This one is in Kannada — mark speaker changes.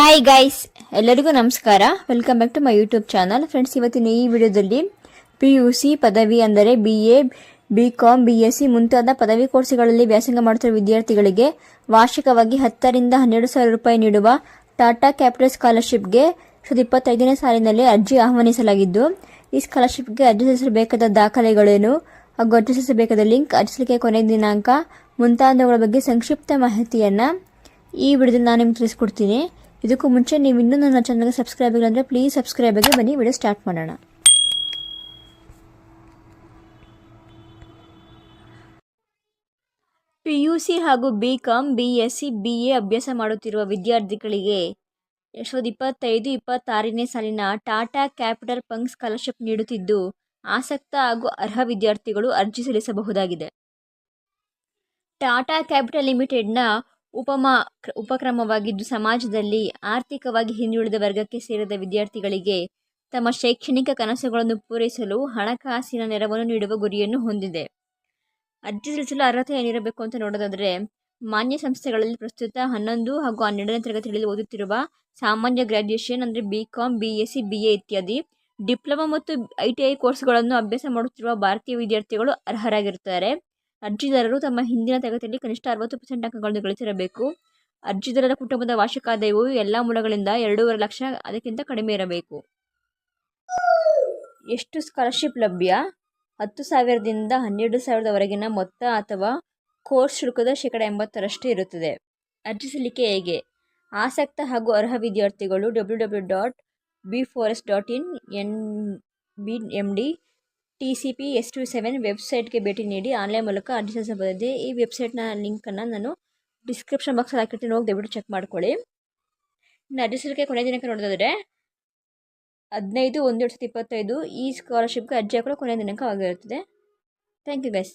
Speaker 1: ಹಾಯ್ ಗೈಸ್ ಎಲ್ಲರಿಗೂ ನಮಸ್ಕಾರ. Welcome back to my YouTube channel friends ಇವತ್ತಿನ ಈ ವಿಡಿಯೋದಲ್ಲಿ ಪಿ ಯು ಸಿ ಪದವಿ ಅಂದರೆ B A B com B S C ಮುಂತಾದ ಪದವಿ ಕೋರ್ಸ್ಗಳಲ್ಲಿ ವ್ಯಾಸಂಗ ಮಾಡುತ್ತಿರುವ ವಿದ್ಯಾರ್ಥಿಗಳಿಗೆ ವಾರ್ಷಿಕವಾಗಿ ಹತ್ತರಿಂದ ಹನ್ನೆರಡು ಸಾವಿರ ರೂಪಾಯಿ ನೀಡುವ ಟಾಟಾ ಕ್ಯಾಪಿಟಲ್ ಸ್ಕಾಲರ್ಶಿಪ್ಗೆ ಸಾವಿರದ ಇಪ್ಪತ್ತೈದನೇ ಸಾಲಿನಲ್ಲಿ ಅರ್ಜಿ ಆಹ್ವಾನಿಸಲಾಗಿದ್ದು, ಈ ಸ್ಕಾಲರ್ಶಿಪ್ಗೆ ಅರ್ಜಿ ಸಲ್ಲಿಸಬೇಕಾದ ದಾಖಲೆಗಳೇನು? ಹಾಗೂ ಅರ್ಜಿ ಸಲ್ಲಿಸಬೇಕಾದ ಲಿಂಕ್ ಅರ್ಜಿ ಸಲ್ಲಿಕೆ ಕೊನೆಯ ದಿನಾಂಕ ಮುಂತಾದವುಗಳ ಬಗ್ಗೆ ಸಂಕ್ಷಿಪ್ತ ಮಾಹಿತಿಯನ್ನು ಈ ವಿಡಿಯೋದಲ್ಲಿ ನಾನು ನಿಮ್ಗೆ ತಿಳಿಸ್ಕೊಡ್ತೀನಿ. ಇದಕ್ಕೂ ಮುಂಚೆ ನೀವು ಇನ್ನೂ ನನ್ನ ಚಾನಲ್ಗೆ ಸಬ್ಸ್ಕ್ರೈಬ್ ಆಗಿಲ್ಲ ಅಂದರೆ ಪ್ಲೀಸ್ ಸಬ್ಸ್ಕ್ರೈಬ್ ಆಗಿ ಬನ್ನಿ ವಿಡಿಯೋ ಸ್ಟಾರ್ಟ್ ಮಾಡೋಣ. ಪಿ ಯು ಸಿ ಹಾಗೂ B com B S C B A ಅಭ್ಯಾಸ ಮಾಡುತ್ತಿರುವ ವಿದ್ಯಾರ್ಥಿಗಳಿಗೆ ಸಾವಿರದ ಇಪ್ಪತ್ತೈದು ಇಪ್ಪತ್ತಾರನೇ ಸಾಲಿನ ಟಾಟಾ ಕ್ಯಾಪಿಟಲ್ ಪಂಕ್ ಸ್ಕಾಲರ್ಶಿಪ್ ನೀಡುತ್ತಿದ್ದು ಆಸಕ್ತ ಹಾಗೂ ಅರ್ಹ ವಿದ್ಯಾರ್ಥಿಗಳು ಅರ್ಜಿ ಸಲ್ಲಿಸಬಹುದಾಗಿದೆ. ಟಾಟಾ ಕ್ಯಾಪಿಟಲ್ ಲಿಮಿಟೆಡ್ನ ಉಪಮಾ ಉಪಕ್ರಮವಾಗಿದ್ದು ಸಮಾಜದಲ್ಲಿ ಆರ್ಥಿಕವಾಗಿ ಹಿಂದುಳಿದ ವರ್ಗಕ್ಕೆ ಸೇರಿದ ವಿದ್ಯಾರ್ಥಿಗಳಿಗೆ ತಮ್ಮ ಶೈಕ್ಷಣಿಕ ಕನಸುಗಳನ್ನು ಪೂರೈಸಲು ಹಣಕಾಸಿನ ನೆರವನ್ನು ನೀಡುವ ಗುರಿಯನ್ನು ಹೊಂದಿದೆ. ಅರ್ಜಿ ಸಲ್ಲಿಸಲು ಅರ್ಹತೆ ಏನಿರಬೇಕು ಅಂತ ನೋಡೋದಾದರೆ, ಮಾನ್ಯ ಸಂಸ್ಥೆಗಳಲ್ಲಿ ಪ್ರಸ್ತುತ ಹನ್ನೊಂದು ಹಾಗೂ ಹನ್ನೆರಡನೇ ತರಗತಿಗಳಲ್ಲಿ ಓದುತ್ತಿರುವ ಸಾಮಾನ್ಯ ಗ್ರ್ಯಾಜುಯೇಷನ್ ಅಂದರೆ B com B S C B A ಇತ್ಯಾದಿ ಡಿಪ್ಲೊಮಾ ಮತ್ತು ಐ ಟಿ ಐ ಕೋರ್ಸ್ಗಳನ್ನು ಅಭ್ಯಾಸ ಮಾಡುತ್ತಿರುವ ಭಾರತೀಯ ವಿದ್ಯಾರ್ಥಿಗಳು ಅರ್ಹರಾಗಿರುತ್ತಾರೆ. ಅರ್ಜಿದಾರರು ತಮ್ಮ ಹಿಂದಿನ ತರಗತಿಯಲ್ಲಿ ಕನಿಷ್ಠ ಅರವತ್ತು ಪರ್ಸೆಂಟ್ ಅಂಕಗಳನ್ನು ಗಳಿಸಿರಬೇಕು. ಅರ್ಜಿದಾರರ ಕುಟುಂಬದ ವಾರ್ಷಿಕ ಆದಾಯವು ಎಲ್ಲ ಮೂಲಗಳಿಂದ ಎರಡೂವರೆ ಲಕ್ಷ, ಅದಕ್ಕಿಂತ ಕಡಿಮೆ ಇರಬೇಕು. ಎಷ್ಟು ಸ್ಕಾಲರ್ಶಿಪ್ ಲಭ್ಯ? ಹತ್ತು ಸಾವಿರದಿಂದ ಹನ್ನೆರಡು ಸಾವಿರದವರೆಗಿನ ಮೊತ್ತ ಅಥವಾ ಕೋರ್ಸ್ ಶುಲ್ಕದ ಶೇಕಡ ಎಂಬತ್ತರಷ್ಟು ಇರುತ್ತದೆ. ಅರ್ಜಿ ಸಲ್ಲಿಕೆ ಹೇಗೆ? ಆಸಕ್ತ ಹಾಗೂ ಅರ್ಹ ವಿದ್ಯಾರ್ಥಿಗಳು W W dot B forest dot in N B M D T C P S two seven ವೆಬ್ಸೈಟ್ಗೆ ಭೇಟಿ ನೀಡಿ ಆನ್ಲೈನ್ ಮೂಲಕ ಅರ್ಜಿ ಸಲ್ಲಿಸಬಹುದಿದೆ ಈ ವೆಬ್ಸೈಟ್ನ ಲಿಂಕನ್ನು ನಾನು ಡಿಸ್ಕ್ರಿಪ್ಷನ್ ಬಾಕ್ಸಲ್ಲಿ ಹಾಕಿರ್ತೀನಿ. ಹೋಗಿ ದಯವಿಟ್ಟು ಚೆಕ್ ಮಾಡ್ಕೊಳ್ಳಿ. ಇನ್ನು ಅರ್ಜಿ ಸಲ್ಲಿಕೆ ಕೊನೆಯ ದಿನಕ್ಕೆ ನೋಡೋದಾದರೆ ಹದಿನೈದು, ಒಂದು ಎರಡು ಸಾವಿರದ ಇಪ್ಪತ್ತೈದು ಈ ಸ್ಕಾಲರ್ಶಿಪ್ಗೆ ಅರ್ಜಿ ಹಾಕಲು ಕೊನೆಯ ದಿನಾಂಕ ಆಗಿರುತ್ತದೆ. Thank you guys